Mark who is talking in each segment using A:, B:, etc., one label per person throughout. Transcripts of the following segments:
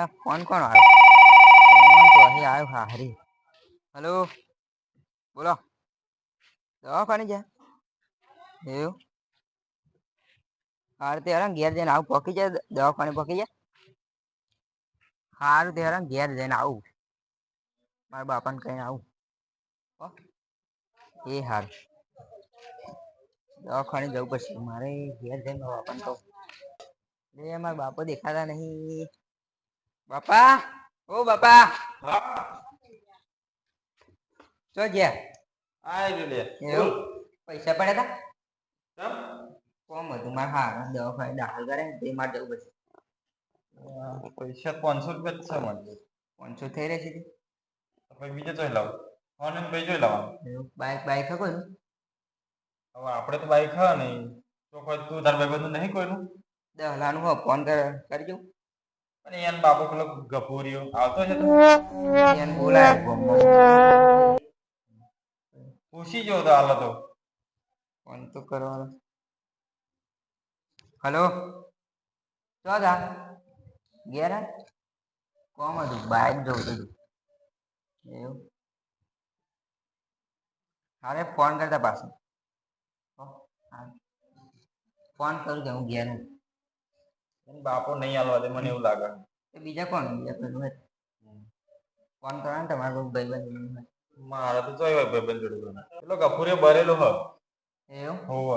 A: લે ફોન કોણ આવ્યો ફોન તો અહીં આવ્યો હારી. હલો? બોલો. દવાખાને જા એવું? હારું તે હેરાન ઘેર જઈને આવું પકી જાય દવાખાને પકી જાય? હારું તે હેરાન ઘેર જઈને આવું. મારા બાપાને કહીને આવું. એ હારું. દવાખાને જવું પડશે. મારે ઘેર જઈને બાપાને કહું. એટલે મારા બાપો દેખાતા નહીં. બાપા ઓ બાપા. ચો ગયા
B: આય લે.
A: એવું? પૈસા પડ્યા હતા કોમ? હતું? મારે હા દવાખાને દાખલ કરે તે મારે જવું પડશે.
B: પૈસા પાંચસો રૂપિયા જ છે મારે.
A: પાંચસો થઈ રહેશે છે
B: પછી બીજે જોઈ લાવ. ફોન એમ ભાઈ જોઈ લાવવાનું.
A: બાઈક બાઈક હકો
B: હવે આપણે તો બાઈક હા નહીં. તો કોઈ તું તાર ભાઈ બધું નહીં કોઈનું?
A: દસ લાખનું હો ફોન કર કરજો.
B: અને એન બાપુ પેલો ગફુરિયો આવતો છે
A: એન બોલાય.
B: પૂછી જો તો હાલો તો
A: ફોન તો કરવાનો. હલો? ચો દા ઘેર કોમ હતું? બાઈક જોઉં હતું એવું. હારે ફોન કરતા પાછું. હો, ફોન કરું કે હું ઘેર છું.
B: એન બાપો નહીં હાલવા દે મને એવું લાગે.
A: એ બીજા કોણ બીજા કોઈ હોય ફોન કરવાનો તમારે કોઈ ભાઈબંધ હોય.
B: મારે તો જોઈ હોય ભાઈ જોડે જોડે. પેલો ગફુરિયો ભરેલો હ.
A: એવું?
B: હોવ.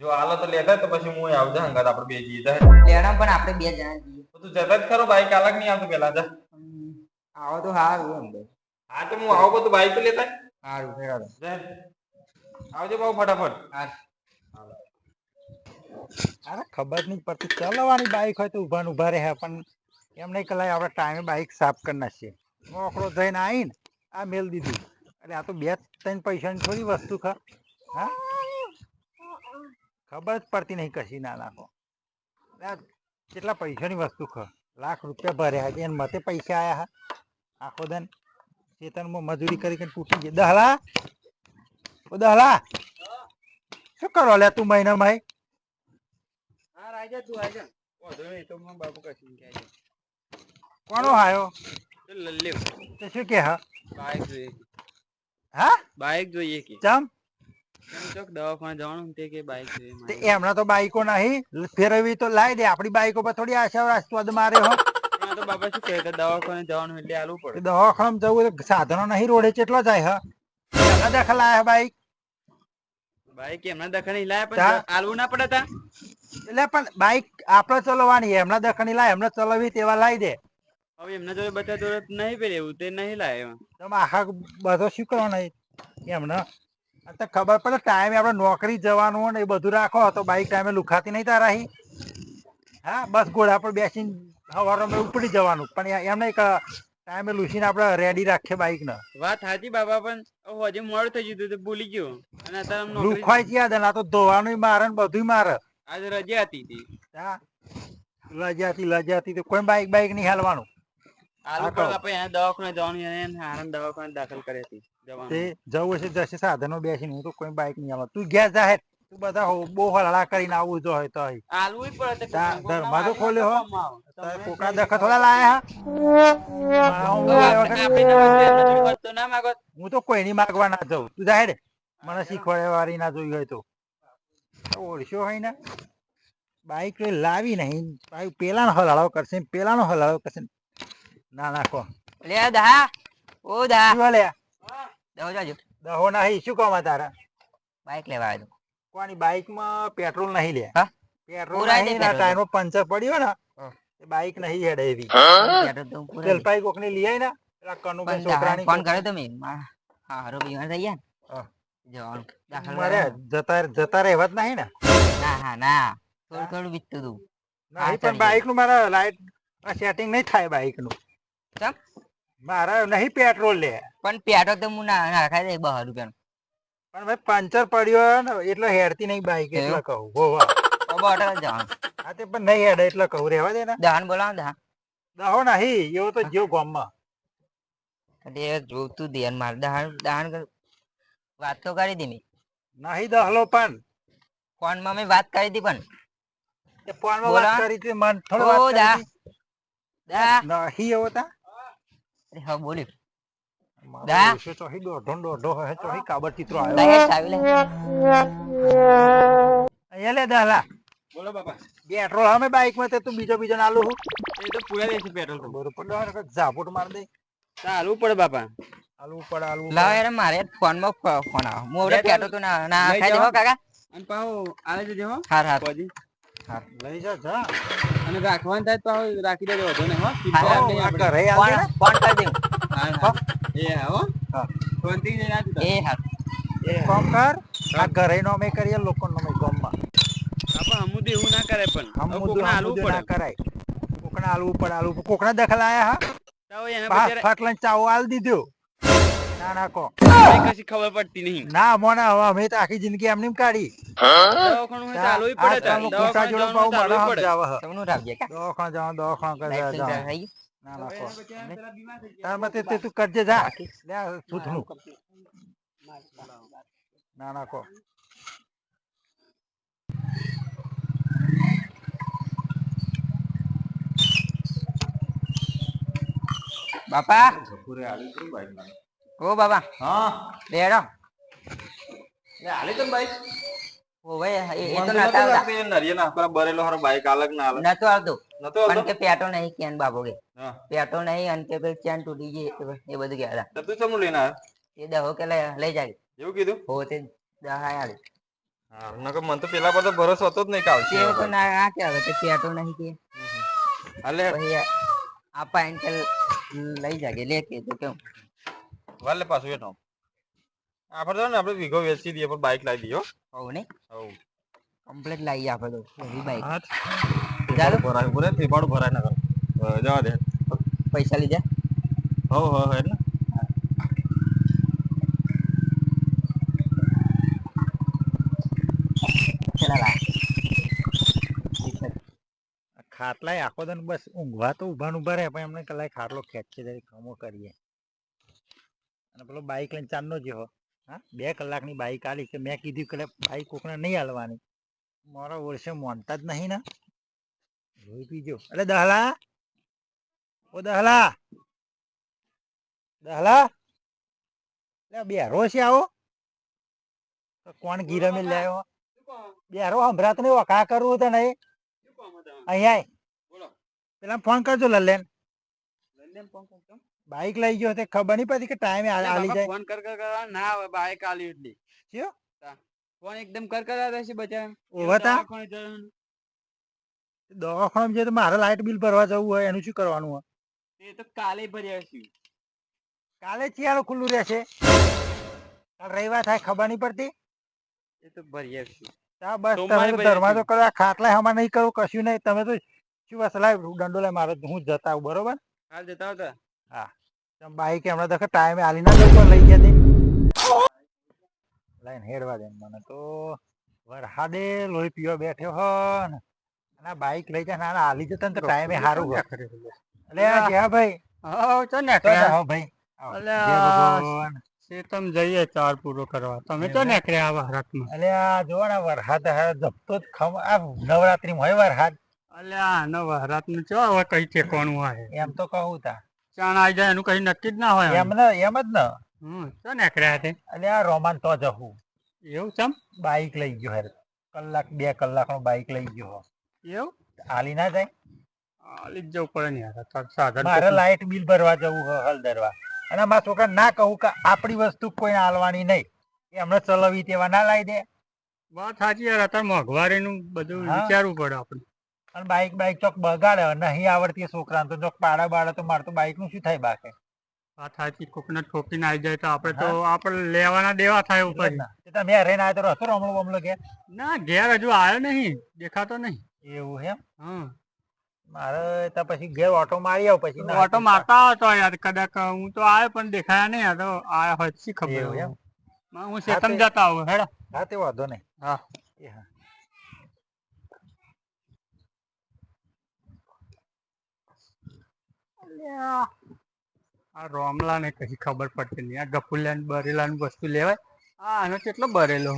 B: જો હાલો તો લેતા તો પછી હું આવજા હંગાત આપણે બે જઈએ. જા.
A: લેણા પણ આપણે બે જણા જઈએ.
B: તો તું જતા જ ખરો બાઈક અલગ નહીં આવતું પેલા જા.
A: હમ, આવો તો સારું એમ ભાઈ
B: હા તો હું આવું બધું બાઈક તો લેતા
A: સારું ફેરાડો
B: જા. આવજો બાબુ ફટાફટ.
A: હા
C: અરે ખબર નહીં પડતી. ચલાવવાની બાઈક હોય તો ઊભા ઊભા રહે, પણ એમ નહીં કલાય આપણે ટાઈમે બાઈક સાફ કરી નાખીએ. મોકળો થઈને આવીને આ મેલ દીધું. અરે આ તો બે ત્રણ પૈસાની થોડી વસ્તુ ખ. હા? ખબર જ પડતી નહીં કશી ના નાખો. કેટલા પૈસાની વસ્તુ ખ? લાખ રૂપિયા ભર્યા છે, એને મતે પૈસા આવ્યા હા. આખો દન ચેતનમાં મજૂરી કરી કરીને તૂટી ગઈ દહલા? ઓ દહલા? શું કરો લે તું મહિનામાં?
A: હા રાજા તું આજા.
B: વાંધો નહીં, તો બાપુ કશું.
C: કોનો
B: તે
C: શું કે હા?
B: બાઈક જોઈએ
C: હા?
B: બાઈક જોઈએ કે.
C: ચમ?
B: ચોક દવાખાને જવાનું તે કે બાઈક જોઈએ
C: એમના તો બાઈકો નહીં. ફેરવી તો લાવી દે. આપડી બાઈકો પર થોડી આશા રાસ્તવાદ મારે હો.
B: તો બાપા શું કહે કે દવાખાને જવાનું એટલે આલવું પડે.
C: જવું તો સાધનો નહીં રોડે કેટલો જાય હા? એમના દખલ આયા બાઈક?
B: બાઈક એમના દખલ નહીં લાયા પણ આલવું ના પડે તા.
C: એટલે પણ બાઈક આપણે ચલાવવાની એમના દખની લાય એમને ચલાવી તેવા લાવી દે.
B: હવે એમને જોડે બધા જોડે નહીં પેલે એવું તે નહીં લાય
C: તમે આખા બધો શું કરવાનો એમને તો ખબર પડે ટાઈમે આપણે નોકરી જવાનું હોય ને એ બધું રાખો તો બાઈક ટાઈમે લુખાતી નહીં તારાહી હા. બસ ઘોડા પર બેસીને સવારમાં ઉપડી જવાનું પણ એમને એક ટાઈમે લૂસીને આપણે રેડી રાખીએ બાઈક ને
B: વાત સાચી બાબા પણ હજી મોડું થઈ ગયું તો ભૂલી ગયો. અને અત્યારે
C: યાદ આ તો ધોવાનું મારે ને બધું મારે.
B: આજે રજા હતી. તી
C: હા. લજાતી લજાતી તો કોઈ બાઈક બાઈક નહીં હાલવાનું.
B: આલુ પણ આપણે એને દવાખાને જવાનું એને હારણ દવાખાને દાખલ કરી હતી
C: તે જવું હશે જશે સાધનો બેસી તો કોઈ બાઈક નહીં આવે તું ઘેર જાહેર તું બધા હો- બહુ હળા કરીને આવવું જો હોય તો
B: આલવું પડે
C: તા-
B: કોકના
C: ખોલ્યો
B: આવે. કઈ
C: દખત થોડા લાયા હું?
B: તો
C: કોઈની માગવા ના જાઉં. તું જાહેર મને શીખવાડે વાળી ના જોઈ હોય તો. ઓળશો હોય ને બાઈક લાવી નહીં બાઈક પેલાનો હલાળો કરશે ને પેલાનો હલાળો કરશે. ના ના કો.
A: લે દા ઓ દા
C: શું લે
A: દહો જાજો.
C: દહો નહીં શું કહો તારા?
A: બાઈક લેવા આવ્યો.
C: કોની બાઈકમાં પેટ્રોલ નહીં લે?
A: હા?
C: પેટ્રોલ નહીં ના. ટાયરમાં પંચર પડ્યો ને એ બાઈક નહીં હેડે એવી.
A: પેટ્રોલ તો પૂરા
C: જલપાઈ કોકની લઈ આઈ ને પેલા કનુભાઈ છોકરાની
A: ફોન કર્યો તમે હા હારો બીમાર થઈ ગયા જવાનું.
C: મારે જતા જતા રહેવા જ નહીં ને?
A: ના હા ના. થોડું થોડું બીતતું હતું
C: નહીં પણ
A: ચાલી
C: નું મારા લાઈટ સેટિંગ નહીં થાય બાઈકનું
A: ચમ?
C: મારા નહીં પેટ્રોલ લે.
A: પણ પેટ્રોલ તો હું ના નાખાઈ દે બહાર રૂપિયાનું.
C: પણ ભાઈ પંચર પડ્યો ને એટલે હેડતી નહીં બાઈક એટલે કહું હો વાહ.
A: જવાનું.
C: હા તે પણ નહીં હેડે એટલે કહું રહેવા દે ને.
A: દહન બોલાવો દહન.
C: દહો નહીં એવો તો જીવ ગામમાં.
A: એટલે જોતું ધ્યાન મારે દહન દહન વાત તો કરી દી મેં
C: નહીં દહલો પણ.
A: ફોનમાં મેં વાત કરી દી પણ.
C: ફોનમાં વાત કરી હતી મન થોડો વાત કરી
A: દા. દા.
C: નહીં એવો તા.
A: અરે હા
C: બોલી.
A: દા.
C: છે તો હી દો ઢોંડો દોઢો હે ચોહી કાબર ચિત્રો આવ્યો.
A: દા હે ચાવી લે.
C: એલે લે દહલા
B: બોલો બાપા.
C: પેટ્રોલ અમે બાઈકમાં તે તું બીજો બીજો નાલું હું.
B: એ તો પૂરા દેશે પેટ્રોલ તો.
C: બરોબર ઝાપટ માર દે.
B: ચાલવું પડે બાપા.
C: આલુ પડે આલુ
A: લાવ યાર મારે ફોનમાં ફોન આવે. હું હવે કહેતો તો ના ના ખાઈ. દેવો કાકા?
B: અને પાહો આવે છે જેવો
A: હાર હાર.
B: પછી
C: લઈ જા જા.
B: અને રાખવાનું થાય તો રાખી દેજો વધો ને હો.
C: આ ઘરે આલ દે
A: ફોન કરી દઉં
B: હા. હા એ હા. હો.
C: હા.
B: શાંતિ જઈને આવજો
A: એ હાર.
C: કોમ કર. આ ઘરે નો મે કરીએ લોકો નો અમે ગામમાં.
B: બાપા અમુ તો એવું ના કરે પણ.
C: મુદ્દો ના
B: પડે.
C: કરાય. કોકણા આલુ ઉપર આલુ કોકણા દખલ આયા હા?
B: તો
C: લઈને ચાવો આલ દીધો. ના ના
B: કશી ખબર પડતી નહીં.
C: ના મોને હવે અમે તો આખી જિંદગી એમની કાઢી.
B: દવાખાનું હોય પડે
C: આજકાલમાં જોડે
B: દવાખાને
C: મારા
B: ચાલવું પડે.
C: સમજાવે
A: રાખજે કા?
C: દવાખાને જવાનું દવાખાને કરે
A: લાઈફ
C: જાઓ.
A: થઈ ગયું
C: ના ના
B: હવે
C: કો
B: એના બચારા પેલા બીમાર થઈ ગયા.
C: તાર મતે તે તું કરજે જા. લે આ ના ના કો
A: ઓ બાબા.
B: હા.
A: બેડો.
B: લે આલી તન ભાઈ?
A: ઓ ભાઈ એ- તો નતા આવતા.
B: લાગતું એ નરિયા બરેલો હર બાઈક અલગ ના અલગ
A: નતો આવતો.
B: નતો આવતો?
A: કે પેટો નહીં કેન બાબો કે પેટો નહીં અને કે પેલી ચેન તૂટી ગઈ એ બધું ગયા
B: તો તું સમું લઈને આવ્યો?
A: એ દહો કે લઈ લઈ જાય
B: એવું કીધું?
A: હો તે દહાય આલે.
B: હા નકર મને તો પેલા પર તો ભરોસો હતો જ નહીં કે આવશે
A: તે તો ના આ કે હવે પેટો નહીં કે.
B: અલે
A: પછી આપા એને લઈ જાગે લે કે તો કેમ?
B: વાલે પાછું એનો આપણે તો ને આપણે વીઘો વેચી દઈએ પણ બાઈક લાવી દઈએ હો.
A: ને?
B: હવ.
A: કમ્પ્લીટ લાવી આપણે તો એવી બાઈક
C: હા.
A: ચાલો.
B: ભરાય પૂરે ત્રિપાડું ભરાય ના કરો જવા દે.
A: પૈસા લીધા?
B: હો હો હે એટલે.
A: ખાટલા
C: ખાટલાય આખો દન બસ ઊંઘવા તો ઊભા ને ઊભા રહે પણ એમને કલાક ખાટલો ખેંચી જરી ખમો કરીએ. અને પેલો બાઈક લઈને ચાંદનો જેવો. હા? બે કલાકની બાઈક આલી કે મેં કીધું કે બાઈક કોકને નહીં હાલવાની. મારા વર્ષે મોનતા જ નહીં ને. જોઈ પીજો. અરે દહલા! ઓ દહલા! દહલા! લે બેરો છે આવો. કોણ ગીરમે લે લાયો? બેરો હંભરાત ને કા કરવું તો નહીં. અહીંયા પેલા ફોન કરજો લલ્લેન
B: લલ્લેન ફોન કર
C: બાઈક લઈ ગયો તે ખબર નહીં પડતી કે ટાઈમે આલી જાય.
B: ફોન કર કર ના આવે બાઇક આલી એટલી.
C: ચિયો?
B: ફોન એકદમ કર કર રહેશે બચારા
C: ઓવા તા? દવાખાનામાં જે તો મારે લાઇટ બિલ ભરવા જવું હોય એનું શું કરવાનું હોય?
B: એ તો કાલે ભર્યા છે
C: કાલે ચિયાળો ખુલ્લું રહેશે. કાલ રવિવાર થાય ખબર નહીં પડતી.
B: એ તો ભરી છે
C: હા બસ તમે તો ધર્મા તો કરો ખાટલા હમણાં નહીં કરું કશું નહીં. તમે તો શું બસ લાવ દંડો લાય મારે હું જતા બરોબર?
B: હાલ જતા હતા
C: બાઈક હમણાં તો ટાઈમે આલી ના જવું લઈ ગયા લાઈન લઈને હેડવા દે મને તો. વરહાદે લોહી પીવા બેઠ્યો હો અને બાઈક લઈ જાય ના હાલી જતા ને તો ટાઈમે સારું એટલે ગયા ભાઈ.
D: હા ચો ને
C: ભાઈ.
D: અલ્યા.
C: જય
D: જઈએ ચાર પૂરો કરવા. તમે તો? નીકળ્યા આવા હરકમાં
C: અલે આ જોવો ને વરસાદ હારે જપતો જ ખમ આ નવરાત્રી હોય વરસાદ
D: અલ્યા આ વહરાતનું ચો હવે કઈ કોણ હોય?
C: એમ તો કહું તા.
D: ચાણ આવી જાય એનું કઈ નક્કી જ ના હોય
C: એમ ને એમ જ ને.
D: હમ ચો નીકળ્યા તે
C: એટલે આ રોમાન તો જવું
D: એવું ચમ?
C: બાઈક લઈ ગયો હેર. કલાક બે કલાક નો બાઈક લઈ ગયો હો.
D: એવું?
C: હાલી ના જાય?
D: હાલી જવું પડે ને યાર. સાધન
C: મારે લાઇટ બિલ ભરવા જવું હો હલદરવા અને મારા છોકરા ના કહું કે આપણી વસ્તુ કોઈ હાલવાની નહીં. એમને ચલાવી તેવા ના લાવી દે.
D: વાત સાચી યાર અત્યારે મોંઘવારીનું બધું વિચારવું પડે આપણે.
C: અને બાઈક બાઈક ચોક બગાડે નહીં આવડતી છોકરાને તો ચોક પાડા બાડા તો મારે તો બાઈકનું શું થાય બાકી?
D: વાત સાચી કોકને ઠોકીને આવી જાય તો આપણે તો આપણે લેવાના દેવા થાય ઉપર
C: તમે રહીને આવ્યો તો રસ્તો રમણો બમણો કે
D: ના ઘેર હજુ આવ્યો નહીં દેખાતો નહીં.
C: એવું એમ?
D: હમ.
C: મારે તો પછી ઘેર ઓટો મારી આવ પછી
D: ઓટો મારતા હતો યાર કદાચ હું તો આવ્યો પણ દેખાયા નહીં આ તો આયા હોય શી ખબર? હું શેતમ જતા આવું હેડા.
C: હા તે વાંધો નહીં.
D: હા.
C: એ હા.
D: આ રોમલા ને કઈ ખબર પડતી નહીં. આ ગફુલ્યા બરેલા વસ્તુ લેવાય? આ આનો કેટલો બરેલો.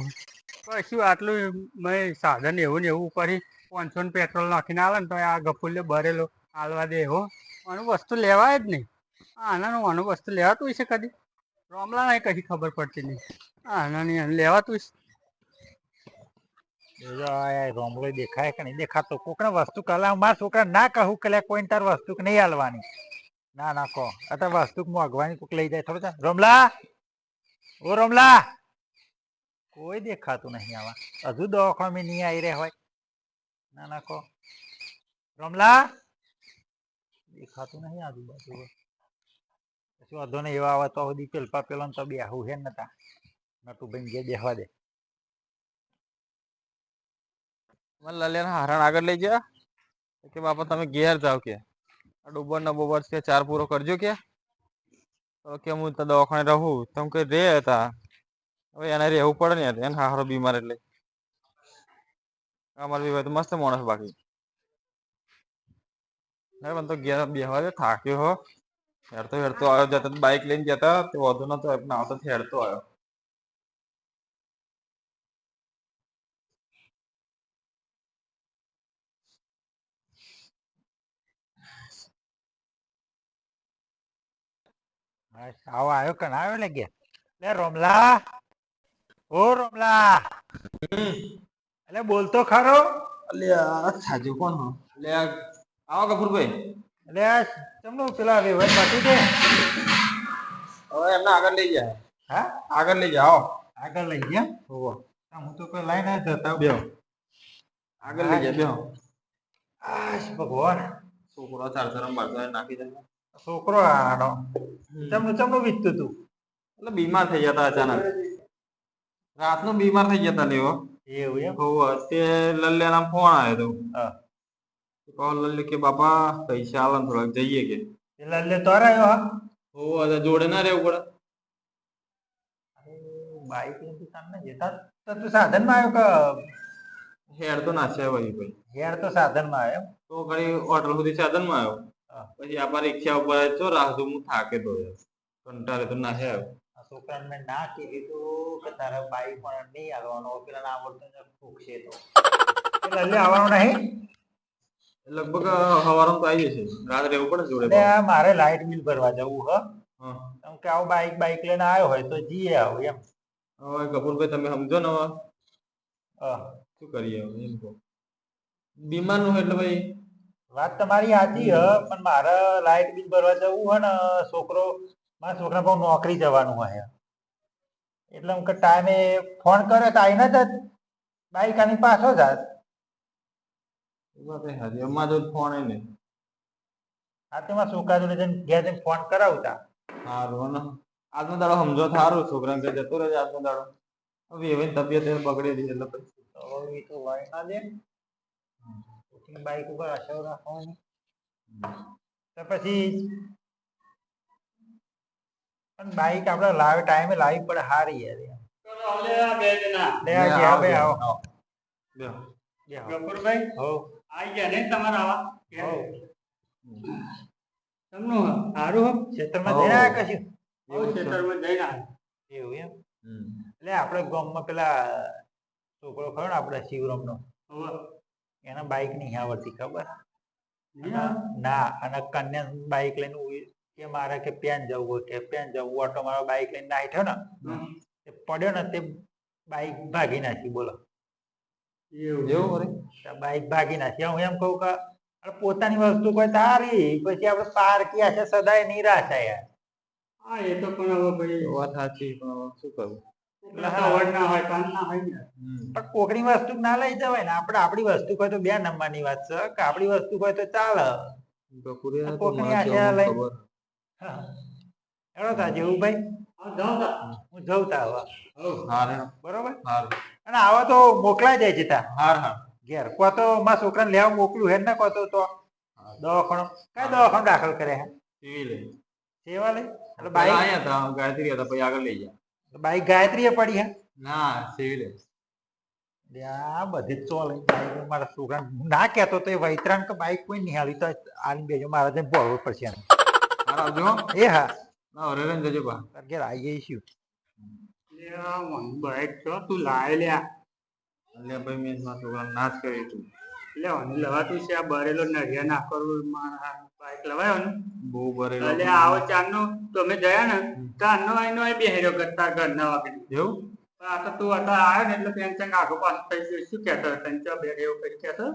D: કશું આટલું મેં સાધન એવું ને એવું કરી પાંચસો પેટ્રોલ નાખીને આવે ને તો આ ગફુલ્યો બરેલો હાલવા દે એવો આનું વસ્તુ લેવાય જ નહીં. આનાનું આનું વસ્તુ લેવાતું હશે કદી? રોમલા ને કશી ખબર પડતી નહીં. આનાની આને લેવાતું
C: રોમલો દેખાય કે નહીં? દેખાતો કોકને વસ્તુ કલા મારા છોકરા ના કહું કે લે, કોઈને તાર વસ્તુ કે નહીં હાલવાની ના ના કો અત્યારે વસ્તુ અગવાની કોક લઈ જાય થોડું છે? રોમલા! ઓ રોમલા! કોઈ દેખાતું નહીં આવા હજુ દવાખાને નહીં આવી રહ્યા હોય. ના ના કો રોમલા! દેખાતું નહીં આજુબાજુ પછી વાંધો નહીં, એવા આવે તો સુધી પેલપા પેલો તો બેહું હે નતા નટુ ભાઈ જે બેહવા દે.
B: મને લલિયાના હરણ આગળ લઈ ગયા કે બાપા, તમે ઘેર જાવ કે. આ ડુબર ને બોબર છે, ચાર પૂરો કરજો કે. તો હું તો દવાખાને રહું. તમે કે રે હતા હવે એને રહેવું પડે ને એને હારો બીમાર એટલે. અમારે બી તો મસ્ત માણસ બાકી. ના મને તો ગયા બેહવા દે, થાક્યો હો. હેડતો હેડતો આવ્યો. જતા બાઇક લઈને જતા. તે વધુ નતો આવતો હેડતો આવ્યો.
C: આવો આવ્યો કણ આવ્યો ને ગયા. લે રોમલા. ઓ રોમલા. એટલે બોલતો ખરો.
B: અલ્યા સાજુ કોણ એટલે અલ્યા આવો કપૂરભાઈ.
C: એટલે તમનું પેલા વ્યવહાર પાટી છે
B: હવે એમને આગળ લઈ જાય
C: હા?
B: આગળ લઈ જાઓ
C: આગળ લઈ ગયા?
B: હોવો.
C: હું તો કોઈ લાઈને જતા.
B: બે આગળ લઈ જાય
C: બે ભગવાન.
B: છોકરો ચાર ધરમ બાર નાખી દે.
C: છોકરો આનો ચમનું ચમનું વીતતું તું
B: એટલે બીમાર થઈ જતા અચાનક રાતનું બીમાર થઈ જતા લેવો
C: એવું એમ
B: હોવો તે લલ્યાના ફોન આવ્યો તો
C: હા
B: કહો લલ્લી કે બાપા પૈસા આલો ને થોડાક જઈએ કે
C: પેલા લે તો આવ્યો હા
B: હોવો હવે જોડે ના રહેવું પડે
C: બાઈક લઈને તું તાર જતા તો તું સાધનમાં આવ્યો કે
B: હેડ તો ના છે ભાઈ ભાઈ
C: હેર તો સાધનમાં આવ્યો એમ
B: તો ઘણી હોટલ સુધી સાધનમાં આવ્યો
C: હા.
B: પછી આપણા રિક્ષા ઉપર ચો રાખજો હું થાકે તો કંટાળે તો ના છે.
C: આ છોકરાને ના કીધું કે તારા બાઈક પણ નહીં આવવાનો. પેલા ના આવડતો ફૂકશે તો. એટલે આવવાનો નહીં?
B: લગભગ હવારમાં તો આવી જશે. રાત એવું પડે જોડે
C: મારે લાઇટ બિલ ભરવા જવું હ.
B: હા.
C: કેમ કે આવું બાઈક બાઇક લઈને આવ્યો હોય તો જઈએ આવું એમ.
B: હવે કપૂરભાઈ તમે સમજો ને હવે. શું કરીએ હવે એમ કહો. બીમારનું એટલે ભાઈ.
C: વાત તમારી સાચી હ પણ મારે લાઇટ બિલ ભરવા જવું હોય ને છોકરો. મારા છોકરા બહુ નોકરી જવાનું હોય એટલે હું કે ટાઈમે ફોન કર્યો તો આવીને જ બાઈક આની પાછો જાત
B: એમાં વાત એ હાચી. જો ફોન એ નહીં.
C: તો મારા છોકરા જોડે જઈને ઘેર જઈને ફોન કરાવતા.
B: સારું ને આજનો દાડો સમજો થારું છોકરાને કઈ જતો રહેજે આજનો દાડો. હવે એવી તબિયત બગડેલી એટલે પછી.
C: તો હોય ના દે ને બાઈક ઉપર અસર રાખવાની. તો પછી પણ બાઈક આપણે લાવે ટાઈમે લાવી પડે હારી યાર.
D: બે જણા.
C: લે આ ઘેર બે આવો.
D: ગફુરભાઈ
C: હો.
D: આઈ ગયા ને તમારા આવા? તમનું સારું
C: કશું?
D: એવું
C: એમ? એટલે આપણે ગામમાં પેલા છોકરો ખરો ને આપણે શિવરામનો.
D: હવે.
C: એના બાઈક નહીં આવડતી ખબર? ના અને કન્યા બાઈક લઈને કે મારે કે પેન જવું હોય કે પેન જવું ઓટો મારો બાઈક લઈને નાખ્યો ને? તે પડ્યો ને તે બાઈક ભાગી નાખી બોલો. બાઈક ભાગી નાખી. હું એમ કહું કે પોતાની વસ્તુ કોઈ તારી પછી આપણે ક્યાં છે સદાય નિરાશ યાર
D: હા એ તો પણ હવે ભાઈ
B: વાત સાચી શું કરું?
C: કોકની વસ્તુ ના લઈ જવાય ને. આપડે આપણી વસ્તુ હોય તો બે નંબરની વાત છે. કે આપડી વસ્તુ હોય તો ચાલે. કોકની આશા લઈ- હેડો તા જેવું ભાઈ
D: હા
C: જઉં તા હવે. બરોબર?
B: હાર.
C: અને આવા તો મોકલાઈ જાય છે તા ઘેર. કો તો મારા છોકરાને લેવા મોકલું હે ને કો તો તો. દવાખાનો. કઈ દવાખાનો દાખલ કરે હે. સેવા લઈ? એટલે બાઈક
B: ગાયત્રી હતા પછી આગળ લઈ ગયા
C: બાઈક ગાયત્રી પડી હે?
B: ના સિવિલ.
C: આ બધી ચોલ મારા છોકરા ના કેતો તો એ વૈતરાન કે બાઈક કોઈ નહીં હાલી તો આની બેજો મારા જઈને બોલવું પડશે
B: આવજો
C: એ હા.
B: ના હરે રહીને જજો બા.
C: ઘેર આવી જઈશું
D: બાઈક છો તું લાય લ્યા.
B: ભાઈ મેં મારા છોકરાને ના જ કરી તું.
D: એટલે મને લવાતું છે આ બરેલો નડિયા ના કરવું લવાયો ને?
B: બહુ ભરેલો
D: એટલે આવો ચારનો તો અમે ગયા ને ચારનો આઈનો આઈ બેહેર્યો કરતા ઘરના
B: એવું?
D: આ તો તું અત્યારે આવ્યો ને એટલે પેન ચંગ થઈ ગયો. શું કહેતો તને ચો એવું કઈ કહેતો?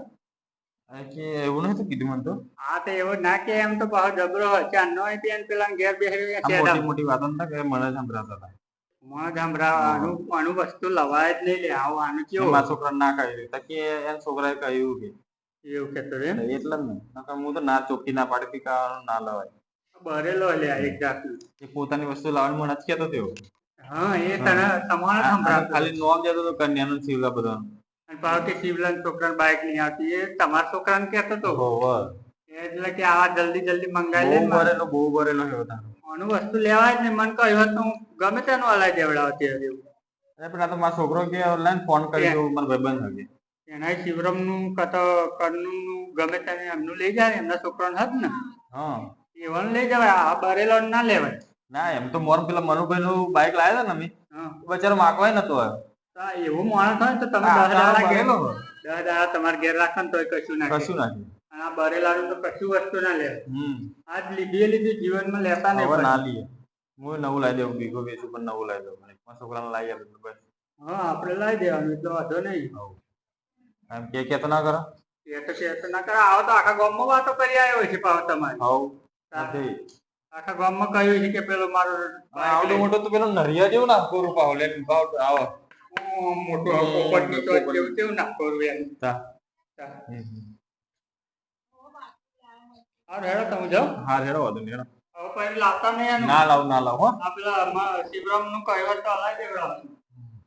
B: કે એવું નતું કીધું મને તો?
D: હા તો એવો ના કે એમ તો જબરો હોય. આઈ પેલા ઘેર બેહેર્યો
B: આ મોટી મોટી વાતો નતા કે મને સંભળાતા હતા.
D: આનું આનું વસ્તુ લવાય જ નહીં લે. આવું આનું કેવું
B: મારા છોકરા ના કહ્યું તો કે એના છોકરાએ કહ્યું કે.
D: એવું કહેતો એમ?
B: એટલે જ ને. હું તો ના ચોખ્ખી ના પાડી કે ના લવાય.
D: બરેલો લે આ એક જાતનું.
B: એ પોતાની વસ્તુ લાવવાની મને નથી કેતો તેવો
D: હા એ તને તમારે
B: આ- આ
D: સંભળાતું
B: ખાલી નોમ જતો તો કન્યાનું શિવલા બધાનું.
D: અને કે શિવલાલ છોકરાને બાઇક નહીં આવતી. એ તમારા છોકરાને કેતો તો. એટલે કે આવા જલ્દી જલ્દી મંગાવી લે
B: બહુ ભરેલો બહુ ભરેલો છે બધા
D: આનું વસ્તુ લેવાય ને મન કહ્યું હોત તો હું ગમે તેનું હલાઈ દેવડાવતી એવું.
B: અરે પણ આ તો મારો છોકરો કે ઓનલાઈન ફોન કરી દઉં મને ભાઈબંધ હગે
D: એના શિવરમનું કતો કરનું નું ગમે તેને એમનું લઈ જાય એમના છોકરાને હત ને.
B: હા.
D: એવાનું લઈ જવાય. આ બરેલો ના લેવાય.
B: ના એમ તો મોર પેલા મનુભાઈ નું બાઈક લાવ્યા હતા ને અમે. બચારો માગવાય નતો આવ્યો
D: એવું માણસ હોય ને તો તમે દસ દાડા તમારે ઘેર રાખો ને તોય કશું ના
B: કશું નાખ્યું
D: અને આ બરેલાનું તો કશું વસ્તુ ના
B: લે.
D: આજ લીધી લીધી જીવનમાં લેતા નહીં
B: ના લઈએ હું નવું લાવી દઉં બીગો બેસું પણ નવું લાવી દઉં મને છોકરાને લાવી આપે બસ.
D: હા આપણે લાવી દેવાનું એટલે વાંધો નહીં.
B: એમ કે કે તો ના કરો.
D: એ તો કે તો ના કરો. આવો તો આખા ગામમાં વાતો કરી આવ્યો છે પાવ તમારે.
B: હવ.
D: સાથે આખા ગામમાં કહ્યું છે કે પેલો મારો
B: આવડો મોટો તો પેલું નરિયા જેવું ના કોરું પાવ લે ભાવ આવો
D: મોટો પોપટ તો જેવું તેવું ના કરવું એમ.
B: તા.
D: હા
B: હમ, હમ.
D: હેડો તમે જાઓ
B: હા રેડો વાંધો નહીં હેડો.
D: હવે પછી લાવતા નહીં
B: ના લાવ ના લાવ હો
D: આ પેલા શિવરામનું કહેવત તો હલાવી દેવડાવવાનું.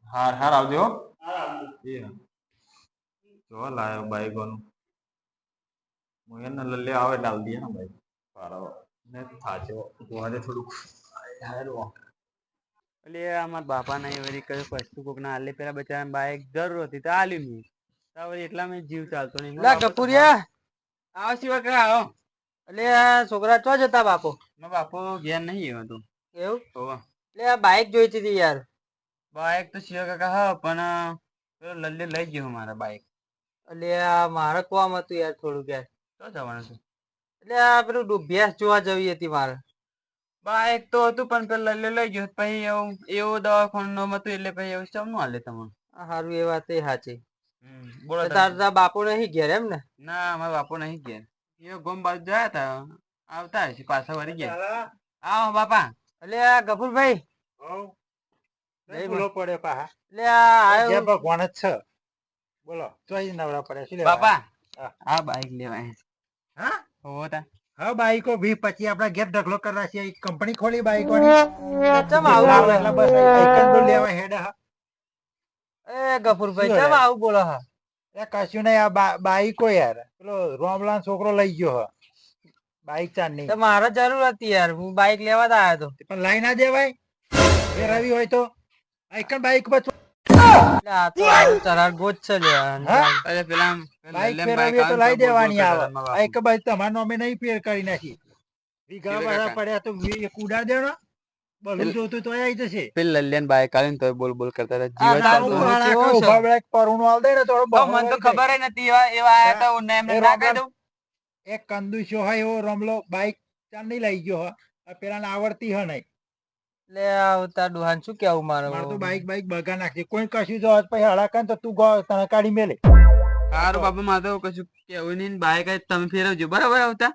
B: હાર હાર આવજો હો.
D: હા
B: એ હા. જો લાયો બાઈકોનું હું એને લલ્લે આવે ડાલ દે ને થાચો ગોવાને થોડુંક હારું.
D: એટલે અમારા બાપા ના કઈ વસ્તુ કોક ના આલે પેલા બચારા બાઈક જરૂર હતી તો આલ્યું નહીં એટલા મેં જીવ ચાલતો નહીં
E: લા કપૂરિયા
D: આવો સિવાય આવો
E: એટલે આ છોકરા ચો જતા બાપો?
D: બાપો ઘેર નહીં આવ્યો તો
E: એવું? એટલે આ બાઈક જોઈતી હતી યાર.
D: બાઈક તો શિવ કાકા હા પણ લલ્લે લઈ ગયો મારા બાઈક
E: એટલે આ મારે કોમ હતું યાર થોડુંક યાર.
D: તો જવાનું છે?
E: એટલે આ પેલું ભેંસ જોવા જવી હતી મારે.
D: બાઈક તો હતું પણ પેલો લલ્લે લઈ ગયો. પછી એવું એવું દવાખાનું હતું એટલે પછી એવું ચમનું હાલે તમને.
E: આ હારું એ વાત એ સાચી.
D: બોલો
E: તાર તાર બાપુ નહીં ઘેર એમ ને?
D: ના મારા બાપુ નહીં ગયા એ ગોમ બાજુ ગયા હતા. આવતા હશે પાછા વળી ગયા. આવો બાપા.
E: એટલે આ ગફુરભાઈ.
C: બોલો પડે પાહા.
E: એટલે આ
C: જય
E: આવ્યો
C: ભગવાન જ છે. બોલો ચોઈ નવરા પડે શું
D: બાપા
C: હા.
D: આ બાઈક લેવાય.
C: હા?
D: તા.
C: હા બાઈકો ભી પછી આપડા ઘેર ઢગલો કરવા છે. કંપની ખોલી બાઈક
E: ચમ આવું?
C: એટલે બસ એકંદો લેવા હેડ હા.
E: એ ગફુરભાઈ ચમ આવું બોલો હા?
C: એ કશું નહીં આ બા- બાઈકો યાર. પેલો રોમલાન છોકરો લઈ ગયો હ. બાઈક ચાંદની
E: તો મારે જરૂર હતી યાર હું બાઈક લેવા જ આવ્યો હતો
C: પણ લઈ ના દેવાય ફેરવી હોય તો આઈકન બાઈક પર તમારા નામે નહીં ફેર કરી નાખી. પડ્યા તો કુડા દેવા દેવાનો. બલૂન જોતું તો આવી જશે.
D: પેલ લલ્યાન બાઈક આવીને તો બોલ બોલ કરતા હતા.
E: આ
D: જીવત
E: તારું
D: ચાલતું
E: હાલ
D: હતું.
E: કેવો છે?
C: ઊભા બેઠા પરુણું આલ દે ને તો
D: તો મને તો ખબર ય નથી એવા એવા આયા હતા હું એમને ના કહી દઉં
C: એક કંદુશો હોય એવો રમલો બાઈક ચાંદની લઈ ગયો હ. આ પેલા આવડતી હ નહીં.
E: એટલે આવતા તાર ડોહાને શું કેવું મારું?
C: મારે તો બાઈક બાઈક બગા નાખશે કોઈ કશું જો પછી હળા ને તો તું ગો- તને કાઢી મેલે.
D: સારું બાબા મારે તો કશું કેવું નહીં બાઈક તમે ફેરવજો. બરાબર આવતા?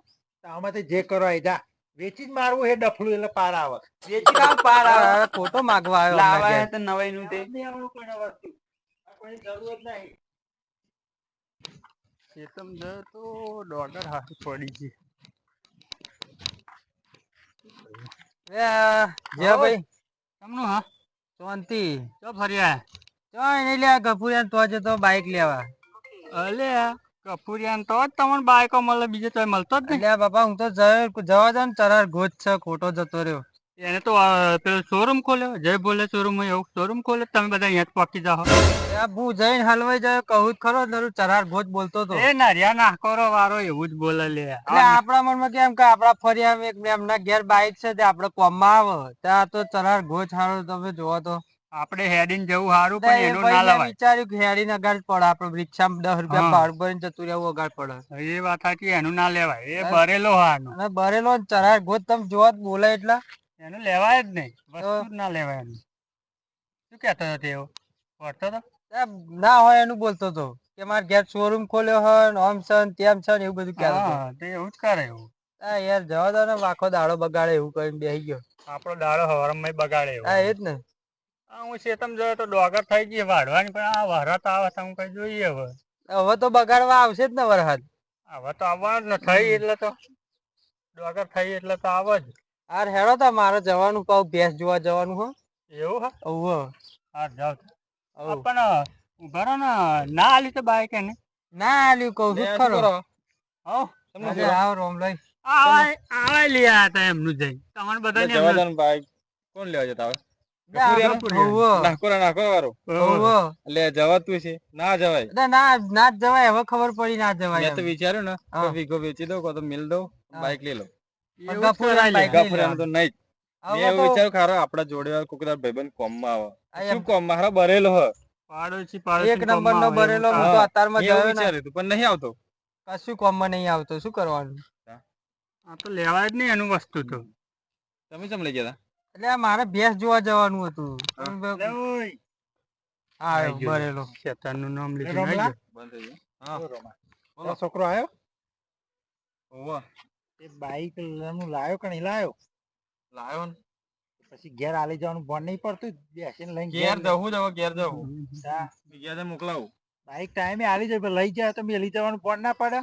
C: તો જે કરો આઈ જા. વેચી જ મારવું એ ડફલું એટલે પાર આવે.
D: વેચી કામ પાર આવે.
E: ખોટો માગવા આવ્યો
D: લાવા
E: હે
D: તો નવાઈ નું તે
C: આવડું વસ્તુ. જરૂર જ નહીં.
D: ખેતમ તો ડોલર હાથ પડી છે
E: એ જે ભાઈ.
D: તમનું હા?
E: શાંતિ.
D: ચો ફર્યા.
E: ચોય એને લ્યા ગફુરિયાને તો જતો બાઈક લેવા.
D: અલે કપૂરિયાન તો જ તમને બાઈકો મળે બીજે તો મળતો જ
E: એટલે બાપા હું તો જવા દો ને છે ખોટો જતો રહ્યો.
D: એને તો પેલો શોરૂમ ખોલ્યો જય બોલે શોરૂમ એવું શોરૂમ ખોલ્યો તમે બધા અહીંયા જ પકી જાઓ.
E: હું જઈને હલવાઈ જાય કહું ખરો નરું ચરાર ગોત બોલતો હતો
D: એ નરિયા નાખોરો વાળો એવું જ બોલે લે.
E: એટલે આપણા મનમાં કેમ કે આપણા ફરિયામાં એક એમના ઘેર બાઈક છે તે આપડે કોમમાં આવે. ત્યાં તો ચરાર ગોત હારો તમે જોવો તો.
D: આપણે હેડીને જવું સારું પણ એનો ના લવાય.
E: વિચાર્યું કે હેડીને અગાડ પડે આપણે રિક્ષામાં દસ રૂપિયા ભાડું ભરીને જતું રહેવું અગાડ પડે.
D: એ વાત સાચી એનું ના લેવાય. એ ભરેલો હાનો
E: અને ભરેલો ને ચરાર ગોત તમે જોવા બોલે એટલે.
D: એનું લેવાય જ નહીં. વસ્તુ ના લેવાય એનું. શું કહેતો હતો તેઓ? પડતો હતો?
E: ના હોય એનું બોલતો હતો. કે મારે ઘેર શોરૂમ ખોલ્યો હોય ઓમ આમ છે તેમ છે એવું બધું કહેતો હતો.
D: તે એવું જ કરે એવું.
E: હા યાર જવા દો ને આખો દાડો બગાડે એવું કરીને બેસી ગયો.
D: આપણો દાડો હવારમાં બગાડે એવું.
E: હા એ જ ને.
D: હા હું શેતમ જોયો તો ડોગર થઈ ગઈ વાઢવાની પણ આ વરસાદ આવે તો હું કઈ જોઈએ હવે.
E: હવે તો બગાડવા આવશે જ ને વરસાદ
D: હવે તો આવવાનું જ ને થઈ એટલે તો ડોગર થઈ એટલે તો આવે જ.
E: હાર હેડો તા મારે જવાનું કહું ભેંસ જોવા જવાનું હો.
D: એવું હા?
E: ઓવો
D: હા. જાવ. પણ ભરો ને ના આલી તો બાઈક એને
E: ના આલ્યું કહું શું ખરો
D: હો.
E: તમને આવો રોમ લઈ.
D: આવા આવા લઈ આયા હતા એમનું જઈ. તમને બધાને એમનું
E: કોણ
B: લેવા જવાતું છે ના જવાય.
E: ના ના જવાય. હવે ખબર પડી ના જવાય
B: મેં તો વિચાર્યું ને. વીઘો વેચી દઉં કાં તો મિલ દઉં બાઈક લઈ લઉં. મેં આપડા જોડે વાળો કોક કોમમાં આવે. શું
E: એમ.
B: કોમ? મારો ભરેલો હ.
D: પાડોશી પાડોશી
E: એક નંબર નો ભરેલો હું તો
B: હા.
E: અતારમાં
B: મેં એવું
E: જોયો ને.
B: પણ નહીં આવતો.
E: કશું કોમમાં નહીં આવતો. શું કરવાનું?
D: આ તો લેવાય જ નહીં એનું વસ્તુ તો.
B: તમે ચમ લઈ ગયા
E: એટલે મારે ભેંસ જોવા જવાનું હતું. પણ બ-
D: લે ઓય.
E: હા
D: આઈ ગયો.
E: ભરેલો.
D: શેતાનનું નામ લીધું.
C: રમલા?
D: નહીં
B: બંધ થઈ ગયો. હા.
C: તારો છોકરો આવ્યો
B: ઓવો
C: એ બાઈકનું લાયો કે નહીં લાયો?
B: લાયો ને.
C: પછી ઘેર આલી જવાનું ભણ નહીં પડતું? બેસીને લઈને
B: ઘેર જવું જ ઘેર જવું. ઘેર મોકલાવું.
C: બાઈક ટાઈમે આલી જાય લઈ જાય તો મેલી જવાનું ભણ ના પડે.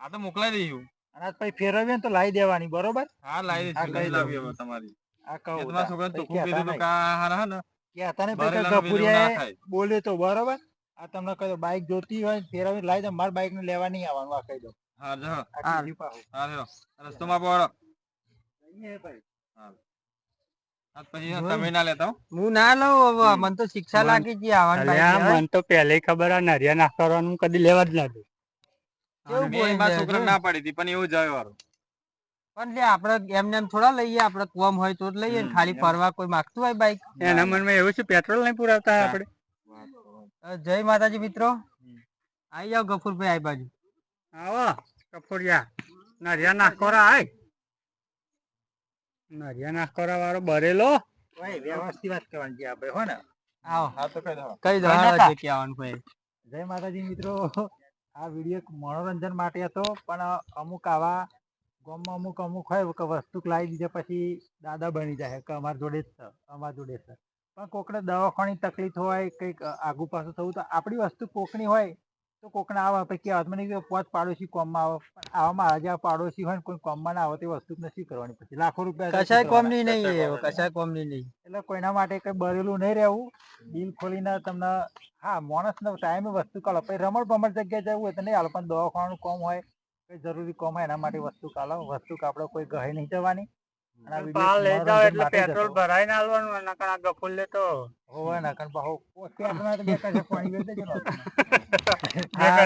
B: આ તો મોકલાઈ દઈશું.
C: અને પછી ફેરવીએ ને તો લાવી દેવાની બરોબર?
B: હા લાવી
C: હા,
B: દઈશું. લાવી હવે તમારી. તમારા ચોખ્ખું કીધું કે હારા હે ને
C: કે હતા ને ભાઈ. બોલ્યો તો બરોબર. આ તમને કહ્યું બાઈક જોતી હોય ફેરવી લાવી દો મારે બાઈક ને લેવા નહીં આવવાનું આ કહી દો
B: હા જો
E: હા.
B: હા પડો
C: ભાઈ.
B: હું
E: ના લઉં હવે મને તો શિક્ષા લાગી ગઈ આવવાની
D: મને તો પહેલે ખબર આ નરિયા નાખવાનું કદી લેવા જ ના દે.
E: કેવું
B: મેં
E: બોલી
B: મારા
E: જાય
B: છોકરાને
E: છે?
B: ના પડી હતી પણ એવું જાય વાળું
E: પણ લે આપણે એમને એમ થોડા લઈએ આપણે કોમ હોય તો જ લઈએ ને ખાલી ફરવા કોઈ માંગતું હોય બાઈક
D: એના મનમાં એવું છે પેટ્રોલ નહીં પુરાવતા આપણે?
E: જય માતાજી મિત્રો. આવી જાઓ ગફુરભાઈ આ બાજુ.
D: આવો કપોડિયા નરિયા નાખોરા આય. નરિયા નાખોરા વાળો બરેલો.
C: ભાઈ વ્યવસ્થિત વાત કરવાની છે આપણે હો ને?
E: આવો.
B: હા તો કઈ દો.
E: કઈ દો
C: કઈ
E: કે
C: નતા.
E: ભાઈ
C: જય માતાજી મિત્રો. આ વીડિયો મનોરંજન માટે હતો પણ અમુક આવા ગામમાં અમુક અમુક હોય કે વસ્તુ લાવી દીધા પછી દાદા બની જાય કે અમારા જોડે જ છે અમારા જોડે છે. પણ કોકને દવાખાની તકલીફ હોય કંઈક આગુ પાછું થવું તો આપણી વસ્તુ કોકની હોય તો કોકને આવે પછી કે મને કે પાંચ પાડોશી કોમમાં આવે પણ આવામાં આજે આ પાડોશી હોય ને કોઈ કોમમાં ના આવે તે વસ્તુ નથી કરવાની પછી. લાખો રૂપિયા
E: કશાય
C: શું
E: કોમ
C: કરવાના?
E: ની નહીં
B: કશાય
E: એ
B: કોમ
E: કશાય કોમની નહીં.
C: એટલે કોઈના માટે કંઈ બરેલું નહીં રહેવું. દિલ ખોલીને તમને હા માણસને ટાઈમે વસ્તુ કાઢો. પછી રમણ ભમણ જગ્યાએ જવું હોય તો નહીં હાલ પણ દવાખાનું કોમ હોય કઈ જરૂરી કોમ એના માટે વસ્તુ કાલો વસ્તુ કાપડો કોઈ ગહે નહીં જવાની અને આ video
D: પાલ લઈ જાવ એટલે પેટ્રોલ. ભરાઈને આલવાનું
C: બે પાણી દેજો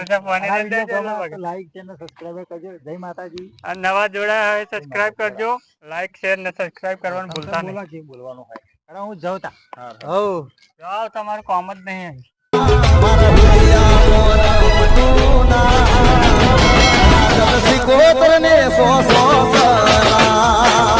D: બે પાણી
C: આ
D: લઈ
C: video
D: દેજો
C: ગમે તો ચેનલ સબસ્ક્રાઇબ કરજો જય માતાજી
D: અને નવા જોડાયા હોય સબસ્ક્રાઇબ કરજો લાઈક શેર ને સબસ્ક્રાઇબ કરવાનું ભૂલતા નહીં
C: બોલો જે બોલવાનું હોય અરે હું જવતા તા
D: જાવ તમારું કોમ જ નહીં
F: ને શ્રી કોતરને સો સો સરા